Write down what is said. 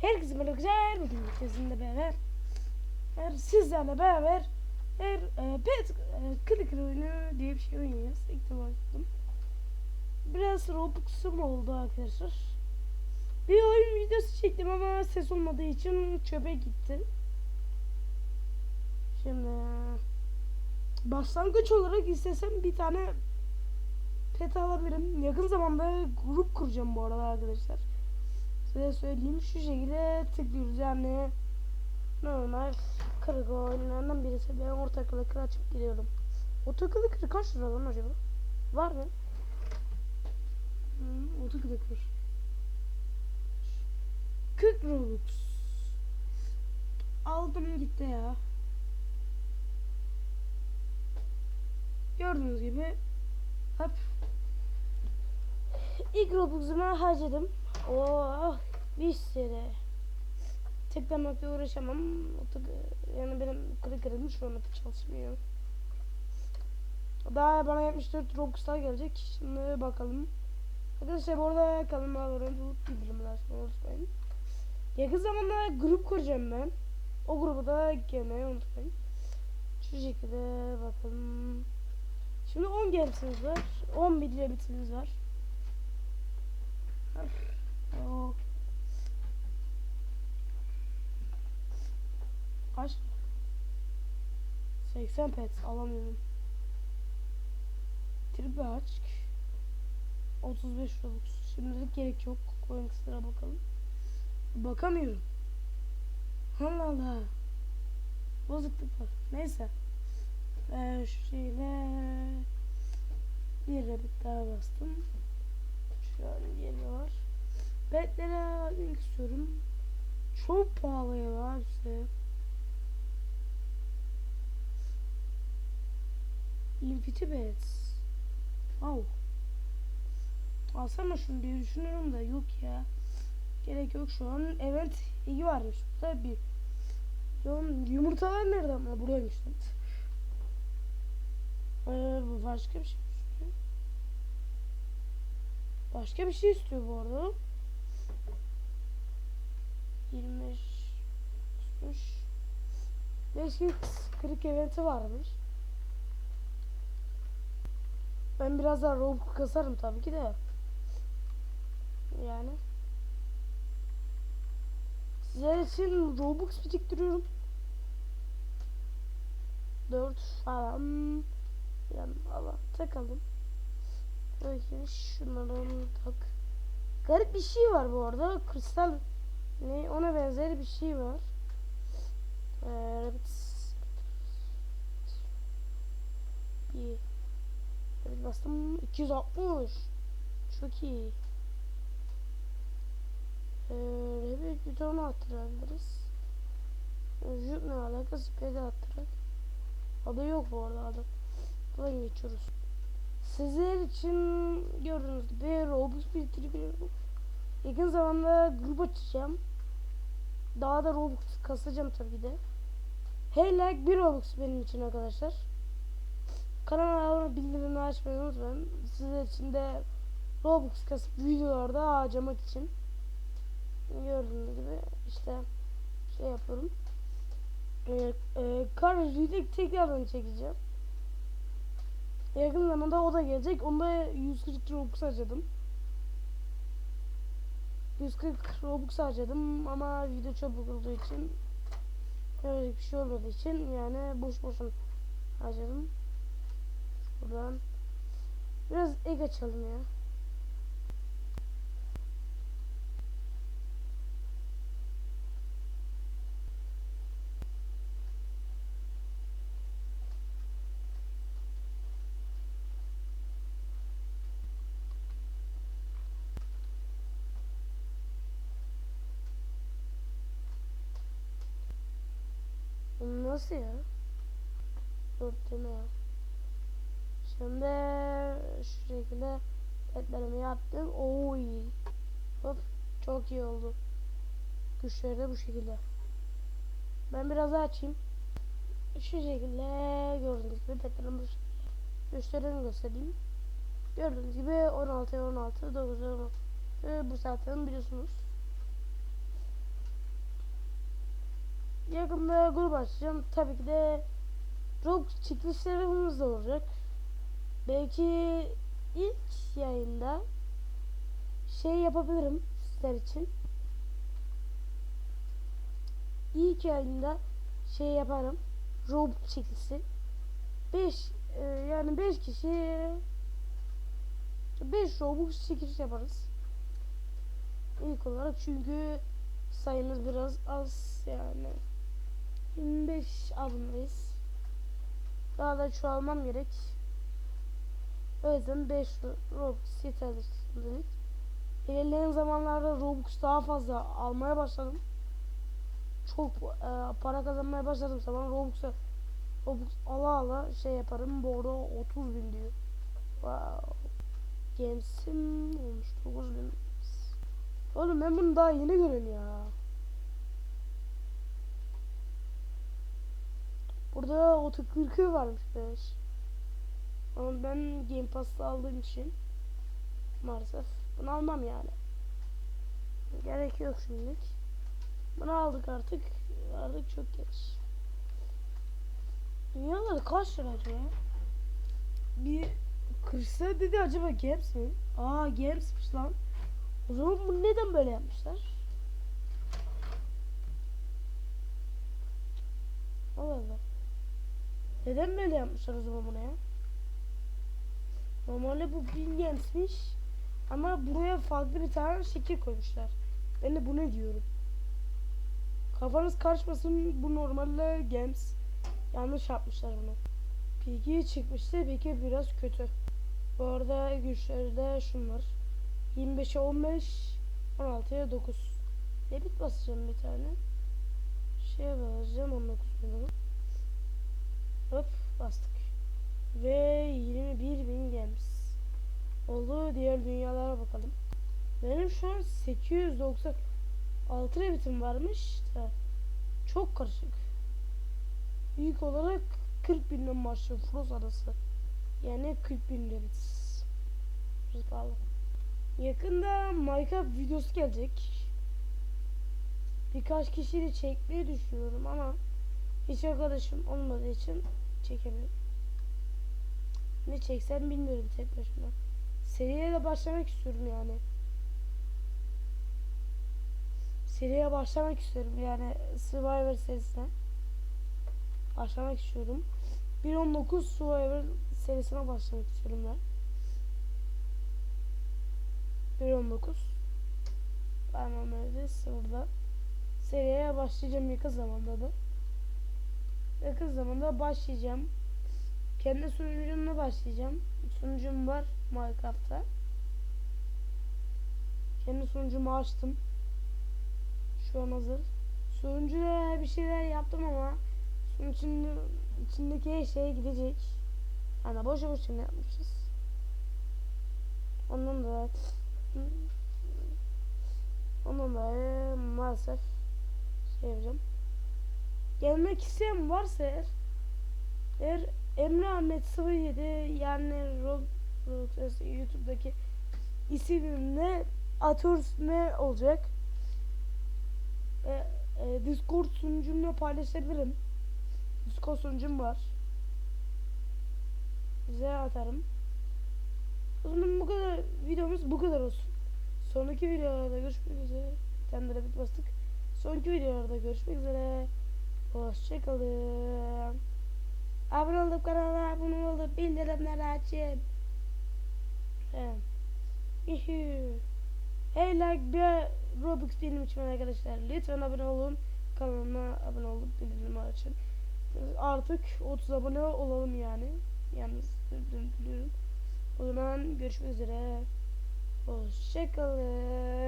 Herkese merhaba arkadaşlar. Bugün sizinle beraber her sizlerle beraber her e, pet e, clicker oyunu diye bir şey oynuyoruz. İlk defa yaptım. Biraz Robux'um oldu arkadaşlar. Bir oyun videosu çektim ama ses olmadığı için çöpe gitti. Şimdi başlangıç olarak istesem bir tane pet alabilirim. Yakın zamanda grup kuracağım bu arada arkadaşlar. Size söyleyeyim şu şekilde tıklıyoruz. Yani normal kırık oyunlarından birisi. Ben orta kılıkı açıp giriyorum. Orta kılıkı kaç lira lan acaba? Var mı? Hmm, orta kılıkı 40 Robux Aldım gitti ya. Gördüğünüz gibi Hop. İlk Robux'umu harcadım Oh bir sürü. Tıklamakla uğraşamam. O tık, yani benim kırık kırılmış şu anda çalışmıyor. Daha bana 74 Robux'lar gelecek. Şimdi bakalım. Arkadaşlar bu arada kanalıma abone olup bildirimleri açmayı unutmayın. Yakın zamanda grup kuracağım ben. O gruba da gelmeyi unutmayın. Şu şekilde bakalım. Şimdi 10 gelişimiz var. 11 bitimiz var. Yok. Kaç? 80 pet alamıyorum. Triple aç. 35 Robux. Şimdilik gerek yok. Coin sıra bakalım. Bakamıyorum. Allah Allah. Bozukluk var. Neyse. Ee, şu şeyle bir rabbit daha bastım. Şu an geliyor. Petlere almak istiyorum. Çok pahalı ya hepsi. Beds. Wow. Alsam mı şunu diye düşünüyorum da yok ya. Gerek yok şu an. Evet iyi varmış. Burada bir. Yum, yumurtalar nerede ama buradaymış. Ee, bu başka bir şey istiyor. Başka bir şey istiyor bu arada. 25 tutmuş. 5 kırık eventi varmış. Ben biraz daha Robux kasarım tabii ki de. Yani. Sizler için Robux biriktiriyorum. 4 falan. Yani Allah takalım. Bakın şunları tak. Garip bir şey var bu arada. Kristal ne ona benzer bir şey var. Ee, rabbit. Rabbit bastım 260. Çok iyi. Ee, bir tane attırabiliriz. Vücut ne alaka? Spede attırak. Adı yok bu arada adı. Buradan geçiyoruz. Sizler için gördüğünüz gibi Robux biriktiriyorum. Yakın zamanda grup açacağım. Daha da Robux kasacağım tabii de. Hey like bir Robux benim için arkadaşlar. Kanala abone bildirimini açmayı unutmayın. Sizler için de Robux kasıp videolarda harcamak için. Gördüğünüz gibi işte şey yapıyorum. Ee, e, Karajı'yı tekrardan çekeceğim. Yakın zamanda o da gelecek. Onda 140 Robux harcadım. 140 Robux harcadım ama video çabuk olduğu için öyle bir şey olmadığı için yani boş boşuna harcadım. Buradan biraz egg açalım ya. Nasıl ya? Dörtleme ya. Şimdi şu şekilde petlerimi yaptım. Oy. Hop. Çok iyi oldu. Güçleri de bu şekilde. Ben biraz daha açayım. Şu şekilde gördüğünüz gibi petlerimi. Güçlerini göstereyim. Gördüğünüz gibi 16 16 9 16 bu zaten biliyorsunuz. yakında grup açacağım. Tabii ki de Roblox çekilişlerimiz de olacak. Belki ilk yayında şey yapabilirim sizler için. İlk yayında şey yaparım. Roblox çekilişi. 5 yani 5 kişi 5 Robux çekiliş yaparız. İlk olarak çünkü sayımız biraz az yani. 25 aboneliyiz. Daha da çoğalmam gerek. O yüzden 5 Robux yeterli. İlerleyen zamanlarda Robux daha fazla almaya başladım. Çok e, para kazanmaya başladım zaman Robux'a Robux ala ala şey yaparım. Bu arada 30 bin diyor. Wow. Games'im olmuş 9 bin. Oğlum ben bunu daha yeni görüyorum ya. Burada oto 40'ı varmış 5. Ama ben Game Pass'ta aldığım için maalesef bunu almam yani. Gerek yok şimdilik. Bunu aldık artık. Artık çok geç. Dünyaları kaç lira acaba? Bir kırsa dedi acaba Games mi? Aa Games'miş lan. O zaman bu neden böyle yapmışlar? Allah Allah. Neden böyle yapmışlar o zaman buna ya? Normalde bu Billiams'miş. Ama buraya farklı bir tane şekil koymuşlar. Ben de bu ne diyorum? Kafanız karışmasın bu normalde Games. Yanlış yapmışlar bunu. Peki çıkmıştı. Peki biraz kötü. Bu arada güçlerde şunlar. 25'e 15, 16'ya 9. Debit basacağım bir tane. Şeye basacağım 19 bin Hop bastık. Ve 21 bin gems. Oldu diğer dünyalara bakalım. Benim şu an 896 debitim varmış da çok karışık. İlk olarak 40 binden başlıyor Frost adası. Yani 40 bin debit. Biraz pahalı. Yakında Minecraft videosu gelecek. Birkaç kişiyle çekmeyi düşünüyorum ama hiç arkadaşım olmadığı için çekemiyorum. Ne çeksem bilmiyorum tek başıma. Seriye de başlamak istiyorum yani. Seriye başlamak istiyorum yani Survivor serisine. Başlamak istiyorum. 1.19 Survivor serisine başlamak istiyorum ben. 1.19 Parmağım öyle sıfırda. Seriye başlayacağım yakın zamanda da. Yakın zamanda başlayacağım. Kendi sunucumla başlayacağım. Sunucum var Minecraft'ta. Kendi sunucumu açtım. Şu an hazır. Sunucuda bir şeyler yaptım ama sunucun içindeki şey gidecek. Hani boşu boşuna yapmışız. Ondan da Ondan da maalesef şey yapacağım. Gelmek isteyen varsa eğer, eğer Emre Ahmet 07 yani Roblox YouTube'daki isim ne atıyoruz ne olacak? E, e, Discord sunucumla paylaşabilirim. Discord sunucum var. Size atarım. O zaman bu kadar videomuz bu kadar olsun. Sonraki videolarda görüşmek üzere. Kendine bit bastık. Sonraki videolarda görüşmek üzere. Hoşçakalın. Abone olup kanala abone olup bildirimleri açın. Yuhuu. Hey like bir Robux benim için arkadaşlar. Lütfen abone olun. Kanalıma abone olup bildirimi açın. Artık 30 abone olalım yani. Yalnız biliyorum. O zaman görüşmek üzere. Hoşçakalın.